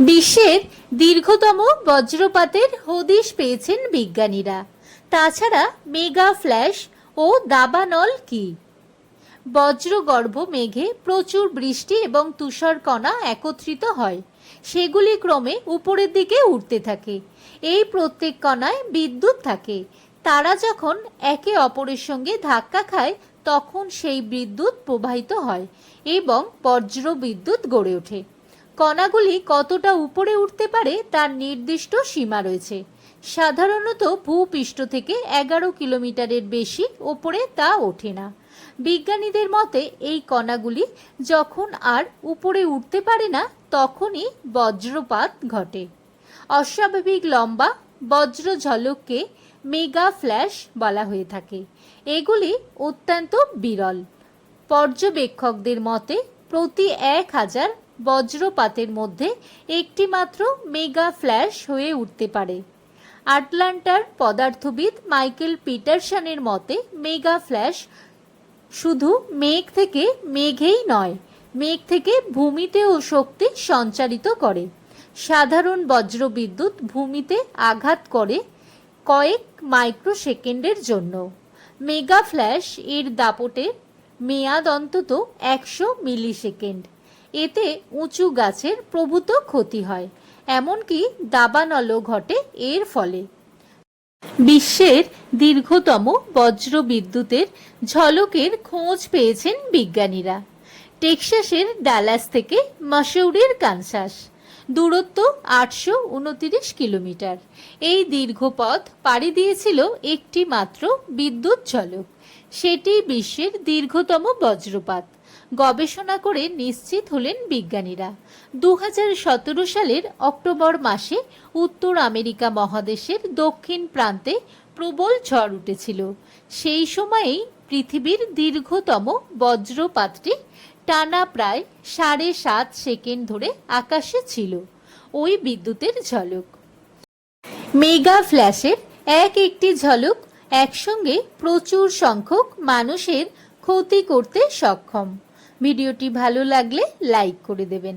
বিশ্বের দীর্ঘতম বজ্রপাতের হদিশ পেয়েছেন বিজ্ঞানীরা। তাছাড়া মেগা ফ্ল্যাশ ও দাবানল কি? বজ্রগর্ভ মেঘে প্রচুর বৃষ্টি এবং তুষারকণা একত্রিত হয়। সেগুলি ক্রমে উপরের দিকে উঠতে থাকে। এই প্রত্যেক কণায় বিদ্যুৎ থাকে। তারা যখন একে অপরের সঙ্গে ধাক্কা খায়, তখন সেই বিদ্যুৎ প্রবাহিত হয় এবং বজ্র বিদ্যুৎ গড়ে ওঠে। কণাগুলি কতটা উপরে উঠতে পারে তার নির্দিষ্ট সীমা রয়েছে। সাধারণত ভূপৃষ্ঠ থেকে এগারো কিলোমিটারের বেশি ওপরে তা ওঠে না। বিজ্ঞানীদের মতে এই কণাগুলি যখন আর উপরে উঠতে পারে না, তখনই বজ্রপাত ঘটে। অস্বাভাবিক লম্বা বজ্র ঝলককে মেগা ফ্ল্যাশ বলা হয়ে থাকে। এগুলি অত্যন্ত বিরল। পর্যবেক্ষকদের মতে প্রতি এক হাজার বজ্রপাতের মধ্যে একটি মাত্র মেগা ফ্ল্যাশ হয়ে উঠতে পারে। আটলান্টার পদার্থবিদ মাইকেল পিটারসনের মতে, মেগা ফ্ল্যাশ শুধু মেঘ থেকে মেঘেই নয়, মেঘ থেকে ভূমিতেও শক্তি সঞ্চারিত করে। সাধারণ বজ্রবিদ্যুৎ ভূমিতে আঘাত করে কয়েক মাইক্রো সেকেন্ডের জন্য। মেগা ফ্ল্যাশ এর দাপটের মেয়াদ অন্তত একশো মিলিসেকেন্ড। এতে উঁচু গাছের প্রভূত ক্ষতি হয়। এমনকি দাবানলও ঘটে এর ফলে। বিশ্বের দীর্ঘতম বজ্র বিদ্যুতের ঝলকের খোঁজ পেয়েছেন বিজ্ঞানীরা। টেক্সাসের ডালাস থেকে মাসৌরির কানসাস। দূরত্ব আটশো উনতিরিশ কিলোমিটার। এই দীর্ঘ পথ পাড়ি দিয়েছিল একটি মাত্র বিদ্যুৎ ঝলক। সেটি বিশ্বের দীর্ঘতম বজ্রপাত। গবেষণা করে নিশ্চিত হলেন বিজ্ঞানীরা। দু হাজার সতেরো সালের অক্টোবর মাসে উত্তর আমেরিকা মহাদেশের দক্ষিণ প্রান্তে প্রবল ঝড় উঠেছিল। সেই সময়েই পৃথিবীর দীর্ঘতম বজ্রপাতটি টানা প্রায় সাড়ে সাত সেকেন্ড ধরে আকাশে ছিল। ওই বিদ্যুতের ঝলক। মেগা ফ্ল্যাশের এক একটি ঝলক একসঙ্গে প্রচুর সংখ্যক মানুষের ক্ষতি করতে সক্ষম। ভিডিওটি ভালো লাগলে লাইক করে দেবেন।